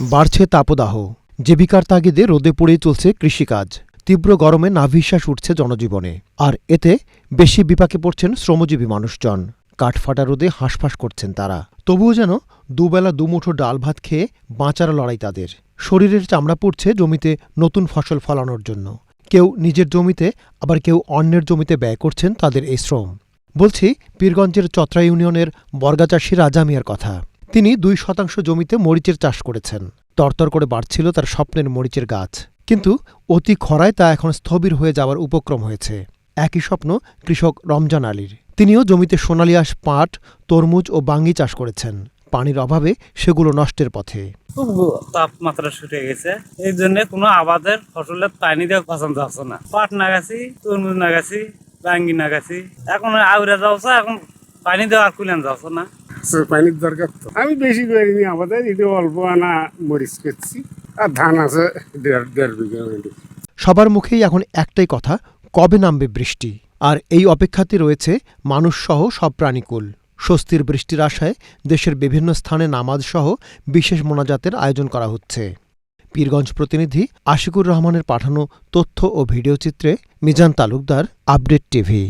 বাড়ছে তাপদাহ। জীবিকার তাগিদে রোদে পড়ে চলছে কৃষিকাজ। তীব্র গরমে নাভিশ্বাস উঠছে জনজীবনে। আর এতে বেশি বিপাকে পড়ছেন শ্রমজীবী মানুষজন। কাঠফাটা রোদে হাঁসফাঁস করছেন তারা। তবুও যেন দুবেলা দুমুঠো ডাল ভাত খেয়ে বাঁচার লড়াই তাদের। শরীরের চামড়া পড়ছে জমিতে নতুন ফসল ফলানোর জন্য। কেউ নিজের জমিতে, আবার কেউ অন্যের জমিতে ব্যয় করছেন তাদের এই শ্রম। বলছি, পীরগঞ্জের চত্রা ইউনিয়নের বর্গাচাষী রাজামিয়ার কথা। তিনি দুই শতাংশ জমিতে মরিচের চাষ করেছেন। তরতর করে বাড়ছিল তার স্বপ্নের মরিচের গাছ। কিন্তু অতি খরায় তা এখন স্থবির হয়ে যাওয়ার উপক্রম হয়েছে। একই স্বপ্ন কৃষক রমজান আলীর। তিনিও জমিতে সোনালী আঁশ, পাট, তরমুজ ও বাঙ্গি চাষ করেছেন। পানির অভাবে সেগুলো নষ্টের পথে। খুব তাপমাত্রা ছুটে গেছে। এই জন্য কোনো আবাদের ফসলের পানি দেওয়া পছন্দ হচ্ছে না। পাট নাগাছি তরমুজ নাগাছি বাঙ্গি নাগাছি এখন আউরা যাচ্ছে এখন পানি দেওয়া আর কুলেন যাচ্ছে না। পানির দরকার তো। আমি বেশি করিনি আমাদের এটা অল্প আনা মরিচ করছি আর ধান আছে দেড় দেড় বিঘা। সবার মুখেই এখন একটাই কথা কবে নামবে বৃষ্টি? আর এই অপেক্ষাতে রয়েছে মানুষসহ সব প্রাণীকুল। স্বস্তির বৃষ্টির আশায় দেশের বিভিন্ন স্থানে নামাজ সহ বিশেষ মোনাজাতের আয়োজন করা হচ্ছে। পীরগঞ্জ প্রতিনিধি আশিকুর রহমানের পাঠানো তথ্য ও ভিডিওচিত্রে মিজান তালুকদার আপডেট টিভি।